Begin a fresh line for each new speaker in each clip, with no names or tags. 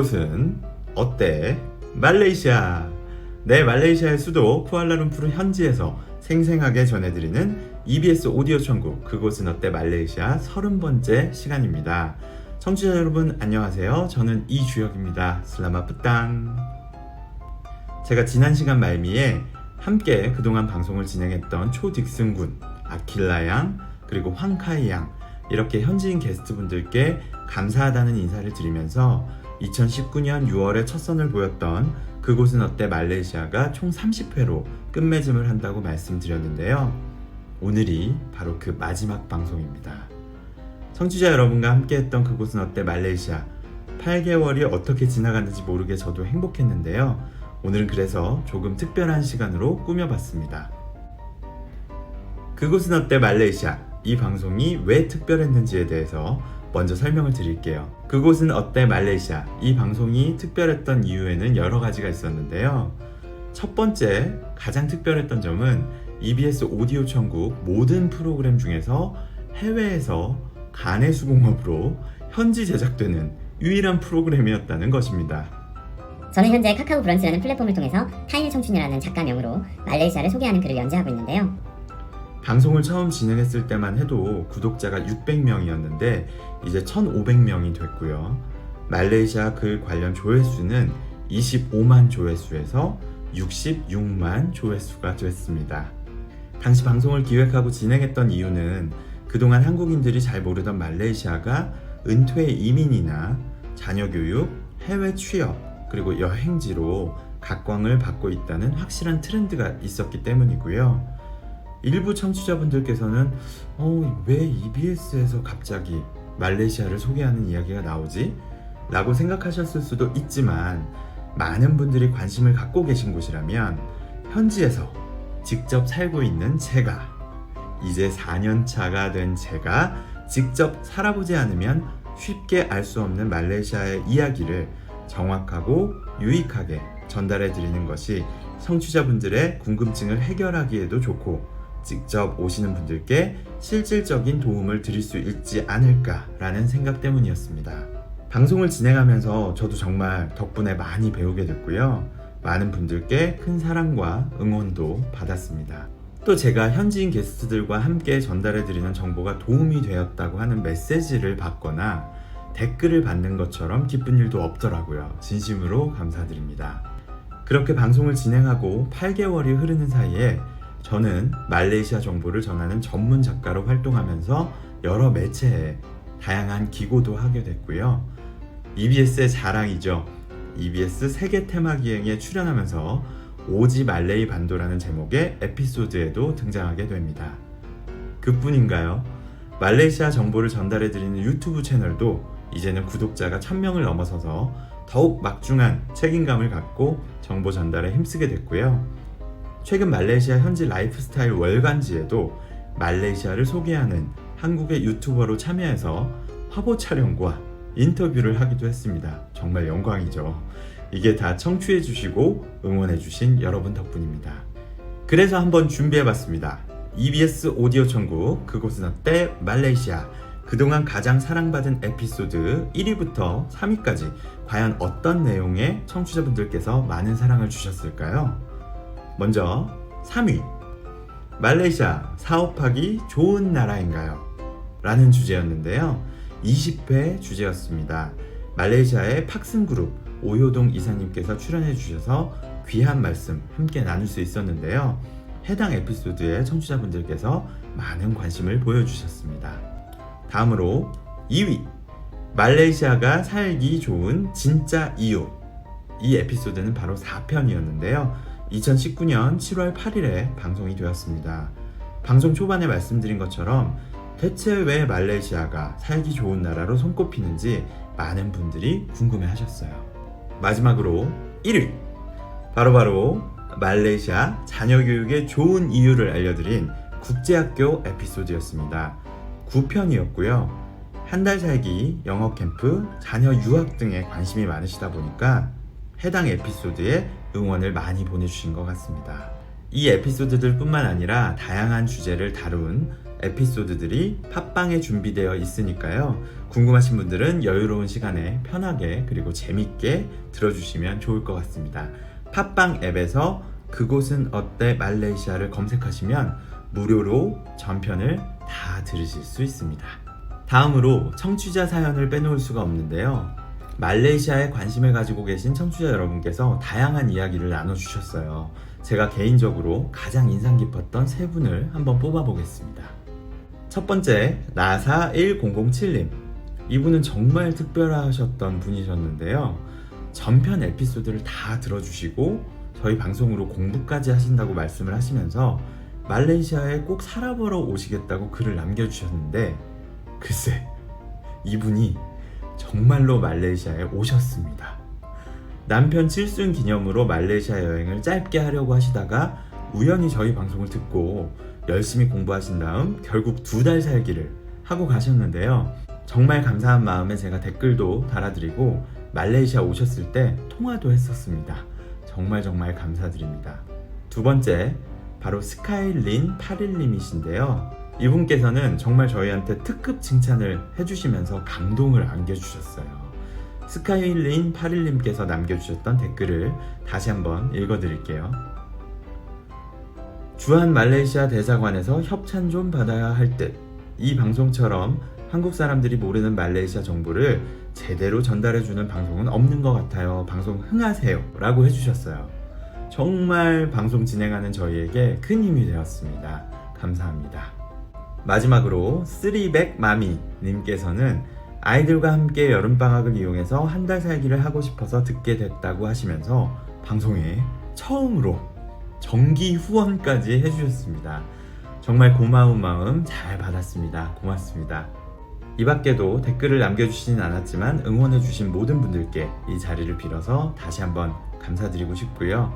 그곳은 어때? 말레이시아. 네, 말레이시아의 수도 쿠알라룸푸르 현지에서 생생하게 전해드리는 EBS 오디오 천국 그곳은 어때 말레이시아 30번째 시간입니다. 청취자 여러분 안녕하세요. 저는 이주혁입니다. 슬라마프 땅. 제가 지난 시간 말미에 함께 그동안 방송을 진행했던 초딕승 군, 아킬라 양, 그리고 황카이 양 이렇게 현지인 게스트분들께 감사하다는 인사를 드리면서 2019년 6월에 첫 선을 보였던 그곳은 어때 말레이시아가 총 30회로 끝맺음을 한다고 말씀드렸는데요. 오늘이 바로 그 마지막 방송입니다. 청취자 여러분과 함께했던 그곳은 어때 말레이시아 8개월이 어떻게 지나갔는지 모르게 저도 행복했는데요. 오늘은 그래서 조금 특별한 시간으로 꾸며봤습니다. 그곳은 어때 말레이시아 이 방송이 왜 특별했는지에 대해서 먼저 설명을 드릴게요. 그곳은 어때 말레이시아 이 방송이 특별했던 이유에는 여러 가지가 있었는데요. 첫 번째 가장 특별했던 점은 EBS 오디오 천국 모든 프로그램 중에서 해외에서 간의 수공업으로 현지 제작되는 유일한 프로그램이었다는 것입니다.
저는 현재 카카오 브런치라는 플랫폼을 통해서 타인의 청춘이라는 작가명으로 말레이시아를 소개하는 글을 연재하고 있는데요.
방송을 처음 진행했을 때만 해도 구독자가 600명이었는데 이제 1,500명이 됐고요. 말레이시아 글 관련 조회수는 25만 조회수에서 66만 조회수가 됐습니다. 당시 방송을 기획하고 진행했던 이유는 그동안 한국인들이 잘 모르던 말레이시아가 은퇴 이민이나 자녀 교육, 해외 취업, 그리고 여행지로 각광을 받고 있다는 확실한 트렌드가 있었기 때문이고요. 일부 청취자분들께서는 어, 왜 EBS에서 갑자기 말레이시아를 소개하는 이야기가 나오지? 라고 생각하셨을 수도 있지만 많은 분들이 관심을 갖고 계신 곳이라면 현지에서 직접 살고 있는 제가 이제 4년 차가 된 제가 직접 살아보지 않으면 쉽게 알 수 없는 말레이시아의 이야기를 정확하고 유익하게 전달해 드리는 것이 청취자분들의 궁금증을 해결하기에도 좋고 직접 오시는 분들께 실질적인 도움을 드릴 수 있지 않을까라는 생각 때문이었습니다. 방송을 진행하면서 저도 정말 덕분에 많이 배우게 됐고요. 많은 분들께 큰 사랑과 응원도 받았습니다. 또 제가 현지인 게스트들과 함께 전달해드리는 정보가 도움이 되었다고 하는 메시지를 받거나 댓글을 받는 것처럼 기쁜 일도 없더라고요. 진심으로 감사드립니다. 그렇게 방송을 진행하고 8개월이 흐르는 사이에 저는 말레이시아 정보를 전하는 전문 작가로 활동하면서 여러 매체에 다양한 기고도 하게 됐고요. EBS의 자랑이죠. EBS 세계 테마 기행에 출연하면서 오지 말레이 반도라는 제목의 에피소드에도 등장하게 됩니다. 그뿐인가요? 말레이시아 정보를 전달해드리는 유튜브 채널도 이제는 구독자가 1000명을 넘어서서 더욱 막중한 책임감을 갖고 정보 전달에 힘쓰게 됐고요. 최근 말레이시아 현지 라이프스타일 월간지에도 말레이시아를 소개하는 한국의 유튜버로 참여해서 화보 촬영과 인터뷰를 하기도 했습니다. 정말 영광이죠. 이게 다 청취해 주시고 응원해 주신 여러분 덕분입니다. 그래서 한번 준비해 봤습니다. EBS 오디오 천국 그곳은 어때 말레이시아 그동안 가장 사랑받은 에피소드 1위부터 3위까지 과연 어떤 내용의 청취자분들께서 많은 사랑을 주셨을까요? 먼저 3위 말레이시아 사업하기 좋은 나라인가요? 라는 주제였는데요. 20회 주제였습니다. 말레이시아의 팍슨 그룹 오효동 이사님께서 출연해 주셔서 귀한 말씀 함께 나눌 수 있었는데요. 해당 에피소드에 청취자분들께서 많은 관심을 보여주셨습니다. 다음으로 2위 말레이시아가 살기 좋은 진짜 이유 이 에피소드는 바로 4편이었는데요. 2019년 7월 8일에 방송이 되었습니다. 방송 초반에 말씀드린 것처럼 대체 왜 말레이시아가 살기 좋은 나라로 손꼽히는지 많은 분들이 궁금해 하셨어요. 마지막으로 1위! 바로바로 말레이시아 자녀 교육에 좋은 이유를 알려드린 국제학교 에피소드였습니다. 9편이었고요. 한 달 살기, 영어 캠프, 자녀 유학 등에 관심이 많으시다 보니까 해당 에피소드에 응원을 많이 보내주신 것 같습니다. 이 에피소드들 뿐만 아니라 다양한 주제를 다룬 에피소드들이 팟빵에 준비되어 있으니까요. 궁금하신 분들은 여유로운 시간에 편하게 그리고 재밌게 들어주시면 좋을 것 같습니다. 팟빵 앱에서 그곳은 어때 말레이시아를 검색하시면 무료로 전편을 다 들으실 수 있습니다. 다음으로 청취자 사연을 빼놓을 수가 없는데요. 말레이시아에 관심을 가지고 계신 청취자 여러분께서 다양한 이야기를 나눠주셨어요. 제가 개인적으로 가장 인상 깊었던 세 분을 한번 뽑아보겠습니다. 첫 번째, 나사1007님. 이분은 정말 특별하셨던 분이셨는데요. 전편 에피소드를 다 들어주시고 저희 방송으로 공부까지 하신다고 말씀을 하시면서 말레이시아에 꼭 살아보러 오시겠다고 글을 남겨주셨는데 글쎄 이분이 정말로 말레이시아에 오셨습니다. 남편 칠순 기념으로 말레이시아 여행을 짧게 하려고 하시다가 우연히 저희 방송을 듣고 열심히 공부하신 다음 결국 두 달 살기를 하고 가셨는데요. 정말 감사한 마음에 제가 댓글도 달아드리고 말레이시아 오셨을 때 통화도 했었습니다. 정말 정말 감사드립니다. 두 번째, 바로 스카이린 81님이신데요. 이분께서는 정말 저희한테 특급 칭찬을 해주시면서 감동을 안겨주셨어요. 스카이린 81님께서 남겨주셨던 댓글을 다시 한번 읽어드릴게요. 주한 말레이시아 대사관에서 협찬 좀 받아야 할 듯. 이 방송처럼 한국 사람들이 모르는 말레이시아 정보를 제대로 전달해주는 방송은 없는 것 같아요. 방송 흥하세요. 라고 해주셨어요. 정말 방송 진행하는 저희에게 큰 힘이 되었습니다. 감사합니다. 마지막으로 쓰리백 마미 님께서는 아이들과 함께 여름방학을 이용해서 한 달 살기를 하고 싶어서 듣게 됐다고 하시면서 방송에 처음으로 정기 후원까지 해주셨습니다. 정말 고마운 마음 잘 받았습니다. 고맙습니다. 이 밖에도 댓글을 남겨주시진 않았지만 응원해주신 모든 분들께 이 자리를 빌어서 다시 한번 감사드리고 싶고요.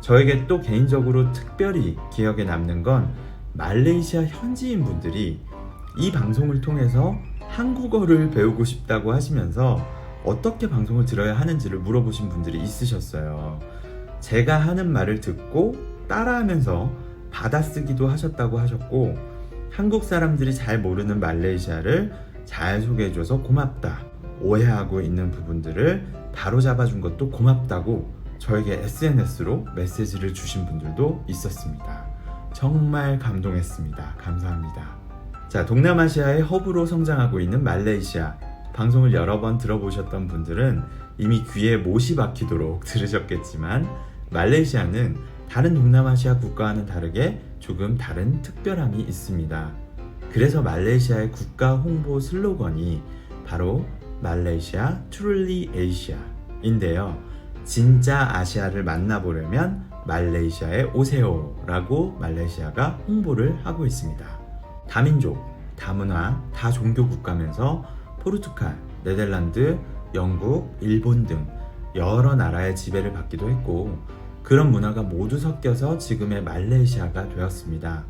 저에게 또 개인적으로 특별히 기억에 남는 건 말레이시아 현지인 분들이 이 방송을 통해서 한국어를 배우고 싶다고 하시면서 어떻게 방송을 들어야 하는지를 물어보신 분들이 있으셨어요. 제가 하는 말을 듣고 따라하면서 받아쓰기도 하셨다고 하셨고 한국 사람들이 잘 모르는 말레이시아를 잘 소개해줘서 고맙다. 오해하고 있는 부분들을 바로 잡아준 것도 고맙다고 저에게 SNS로 메시지를 주신 분들도 있었습니다. 정말 감동했습니다. 감사합니다. 자, 동남아시아의 허브로 성장하고 있는 말레이시아. 방송을 여러 번 들어보셨던 분들은 이미 귀에 못이 박히도록 들으셨겠지만, 말레이시아는 다른 동남아시아 국가와는 다르게 조금 다른 특별함이 있습니다. 그래서 말레이시아의 국가 홍보 슬로건이 바로 말레이시아 트룰리 에이시아인데요. 진짜 아시아를 만나보려면 말레이시아에 오세요 라고 말레이시아가 홍보를 하고 있습니다. 다민족, 다문화, 다종교 국가면서 포르투갈, 네덜란드, 영국, 일본 등 여러 나라의 지배를 받기도 했고 그런 문화가 모두 섞여서 지금의 말레이시아가 되었습니다.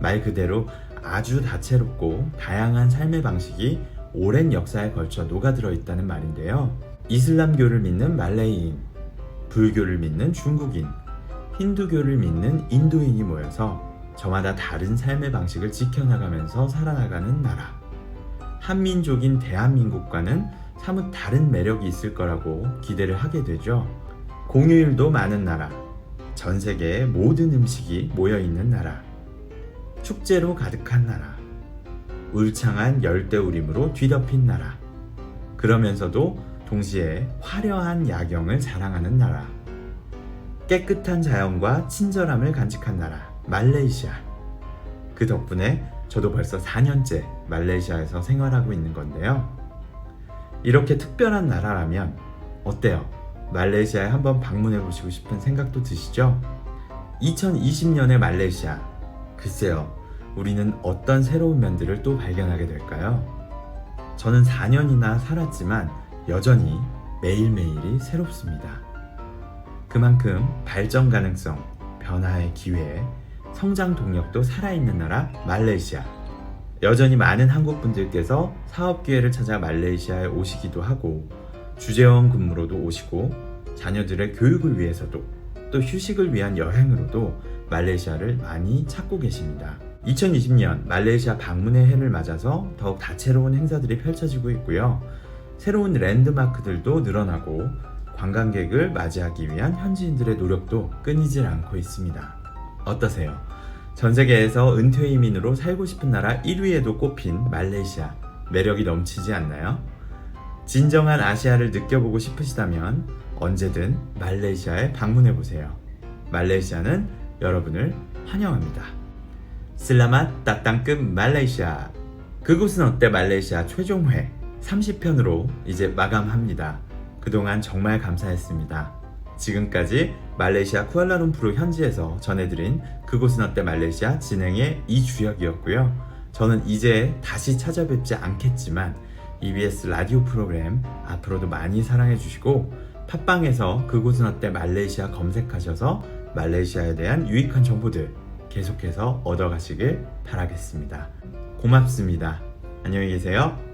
말 그대로 아주 다채롭고 다양한 삶의 방식이 오랜 역사에 걸쳐 녹아들어 있다는 말인데요. 이슬람교를 믿는 말레이인, 불교를 믿는 중국인, 힌두교를 믿는 인도인이 모여서 저마다 다른 삶의 방식을 지켜나가면서 살아나가는 나라. 한민족인 대한민국과는 사뭇 다른 매력이 있을 거라고 기대를 하게 되죠. 공휴일도 많은 나라. 전 세계의 모든 음식이 모여 있는 나라. 축제로 가득한 나라. 울창한 열대우림으로 뒤덮인 나라. 그러면서도 동시에 화려한 야경을 자랑하는 나라. 깨끗한 자연과 친절함을 간직한 나라. 말레이시아. 그 덕분에 저도 벌써 4년째 말레이시아에서 생활하고 있는 건데요. 이렇게 특별한 나라라면 어때요? 말레이시아에 한번 방문해 보시고 싶은 생각도 드시죠? 2020년의 말레이시아. 글쎄요, 우리는 어떤 새로운 면들을 또 발견하게 될까요? 저는 4년이나 살았지만 여전히 매일매일이 새롭습니다. 그만큼 발전 가능성, 변화의 기회, 성장 동력도 살아있는 나라 말레이시아. 여전히 많은 한국 분들께서 사업 기회를 찾아 말레이시아에 오시기도 하고 주재원 근무로도 오시고 자녀들의 교육을 위해서도 또 휴식을 위한 여행으로도 말레이시아를 많이 찾고 계십니다. 2020년 말레이시아 방문의 해를 맞아서 더욱 다채로운 행사들이 펼쳐지고 있고요. 새로운 랜드마크들도 늘어나고 관광객을 맞이하기 위한 현지인들의 노력도 끊이질 않고 있습니다. 어떠세요? 전 세계에서 은퇴 이민으로 살고 싶은 나라 1위에도 꼽힌 말레이시아. 매력이 넘치지 않나요? 진정한 아시아를 느껴보고 싶으시다면 언제든 말레이시아에 방문해 보세요. 말레이시아는 여러분을 환영합니다. 슬라맛 따땅급 말레이시아. 그곳은 어때 말레이시아 최종회 30편으로 이제 마감합니다. 그동안 정말 감사했습니다. 지금까지 말레이시아 쿠알라룸푸르 현지에서 전해드린 그곳은 어때 말레이시아 진행의 이주혁이었고요. 저는 이제 다시 찾아뵙지 않겠지만 EBS 라디오 프로그램 앞으로도 많이 사랑해 주시고 팟빵에서 그곳은 어때 말레이시아 검색하셔서 말레이시아에 대한 유익한 정보들 계속해서 얻어가시길 바라겠습니다. 고맙습니다. 안녕히 계세요.